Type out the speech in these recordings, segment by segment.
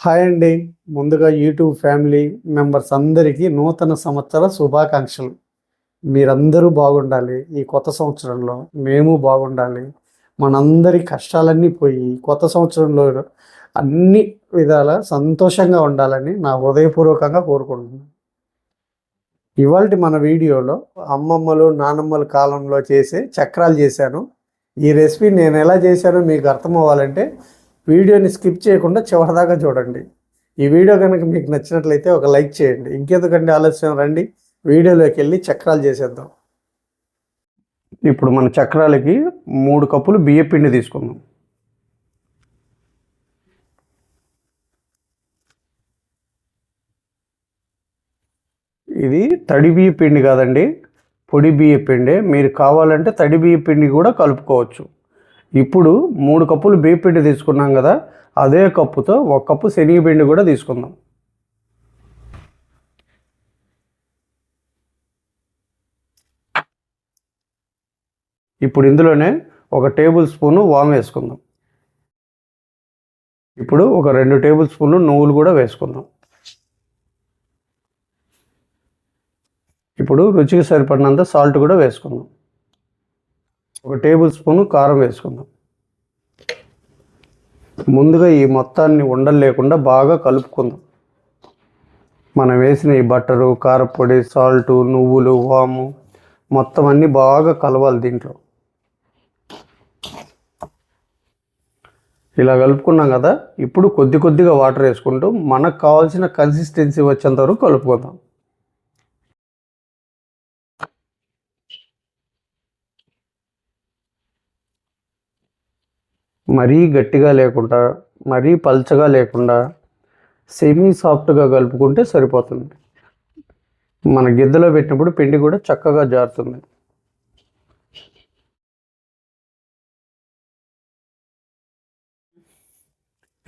Hi అండి. ముందుగా YouTube family members అందరికీ నూతన సంవత్సర శుభాకాంక్షలు. మీరందరూ బాగుండాలి. ఈ కొత్త సంవత్సరంలో మేము బాగుండాలి. మనందరి కష్టాలన్నీ పోయి కొత్త సంవత్సరంలో అన్ని విధాల సంతోషంగా ఉండాలని నా హృదయపూర్వకంగా కోరుకుంటున్నాను. ఇవాళ మన వీడియోలో అమ్మమ్మలు నానమ్మల కాలంలో చేసే చక్రాలు చేశాను. ఈ రెసిపీ నేను ఎలా చేశానో మీకు అర్థం అవ్వాలంటే వీడియోని స్కిప్ చేయకుండా చివరిదాకా చూడండి. ఈ వీడియో కనుక మీకు నచ్చినట్లయితే ఒక లైక్ చేయండి. ఇంకెందుకండి ఆలస్యం? రండి. వీడియోలోకి వెళ్ళి చక్రాలు చేసేద్దాం. ఇప్పుడు మన చక్రాలకి మూడు కప్పులు బియ్య పిండి తీసుకుందాం. ఇది తడి బియ్య పిండి కాదండి. పొడి బియ్య పిండి. మీరు కావాలంటే తడి బియ్య పిండి కూడా కలుపుకోవచ్చు. ఇప్పుడు మూడు కప్పులు బియ్యపిండి తీసుకున్నాం కదా అదే కప్పుతో ఒక కప్పు శనగపిండి కూడా తీసుకుందాం. ఇప్పుడు ఇందులోనే ఒక టేబుల్ స్పూను వామ్ వేసుకుందాం. ఇప్పుడు ఒక రెండు టేబుల్ స్పూన్లు నువ్వులు కూడా వేసుకుందాం. ఇప్పుడు రుచికి సరిపడినంత సాల్ట్ కూడా వేసుకుందాం. ఒక టేబుల్ స్పూన్ కారం వేసుకుందాం. ముందుగా ఈ మొత్తాన్ని ఉండలు లేకుండా బాగా కలుపుకుందాం. మనం వేసిన ఈ బట్టరు కారపొడి సాల్టు నువ్వులు వాము మొత్తం అన్నీ బాగా కలవాలి దీంట్లో. ఇలా కలుపుకున్నాం కదా ఇప్పుడు కొద్ది కొద్దిగా వాటర్ వేసుకుంటూ మనకు కావాల్సిన కన్సిస్టెన్సీ వచ్చేంత వరకు కలుపుకుందాం. మరీ గట్టిగా లేకుండా మరీ పల్చగా లేకుండా సెమీ సాఫ్ట్గా కలుపుకుంటే సరిపోతుంది. మన గిద్దలో పెట్టినప్పుడు పిండి కూడా చక్కగా జారుతుంది.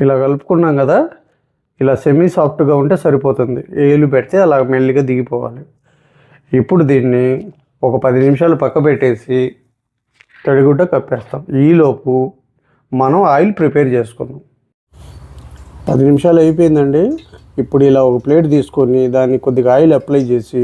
ఇలా కలుపుకున్నాం కదా ఇలా సెమీ సాఫ్ట్గా ఉంటే సరిపోతుంది. ఏలు పెడితే అలా మెల్లిగా దిగిపోవాలి. ఇప్పుడు దీన్ని ఒక పది నిమిషాలు పక్క పెట్టేసి తడిగుడ్డ కప్పేస్తాం. ఈలోపు మనం ఆయిల్ ప్రిపేర్ చేసుకుందాం. పది నిమిషాలు అయిపోయిందండి. ఇప్పుడు ఇలా ఒక ప్లేట్ తీసుకొని దాన్ని కొద్దిగా ఆయిల్ అప్లై చేసి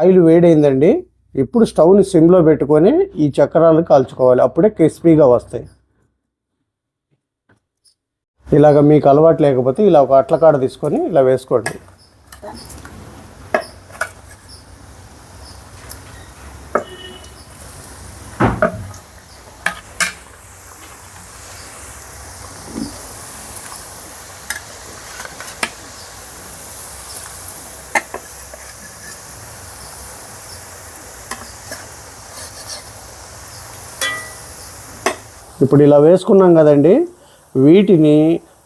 ఆయిల్ వేడైందండి. ఇప్పుడు స్టవ్ని సిమ్లో పెట్టుకొని ఈ చక్రాలు కాల్చుకోవాలి. అప్పుడే క్రిస్పీగా వస్తాయి. ఇలాగ మీకు అలవాటు లేకపోతే ఇలా ఒక అట్లకాడ తీసుకొని ఇలా వేసుకోండి. ఇప్పుడు ఇలా వేసుకున్నాం కదండి వీటిని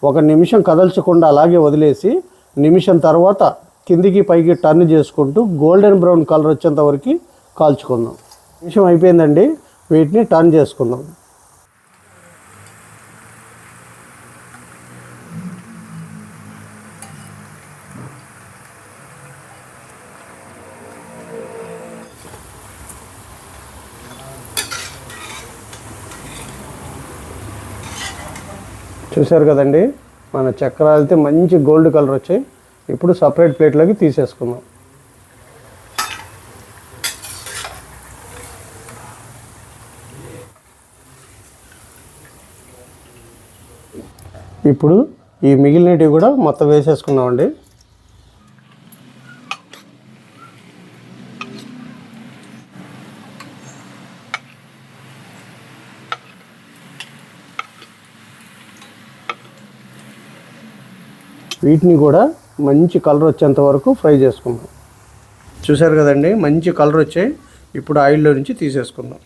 ఒక నిమిషం కదల్చకుండా అలాగే వదిలేసి నిమిషం తర్వాత కిందికి పైకి టర్న్ చేసుకుంటూ గోల్డెన్ బ్రౌన్ కలర్ వచ్చేంత వరకు కాల్చుకుందాం. నిమిషం అయిపోయిందండి వీటిని టర్న్ చేసుకుందాం. చూశారు కదండి? మన చక్రాలతో మంచి గోల్డ్ కలర్ వచ్చాయి. ఇప్పుడు సపరేట్ ప్లేట్లోకి తీసేసుకుందాం. ఇప్పుడు ఈ మిగిలినవి కూడా మొత్తం వేసేసుకున్నామండి. వీటిని కూడా మంచి కలర్ వచ్చేంత వరకు ఫ్రై చేసుకుందాం. చూసారు కదండి? మంచి కలర్ వచ్చాయి ఇప్పుడు ఆయిల్లో నుంచి తీసేసుకుందాం.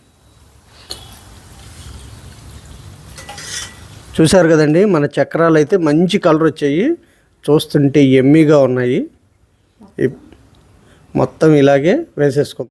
చూసారు కదండి? మన చక్రాలు అయితే మంచి కలర్ వచ్చాయి. చూస్తుంటే ఎమ్మీగా ఉన్నాయి. మొత్తం ఇలాగే వేసేసుకుందాం.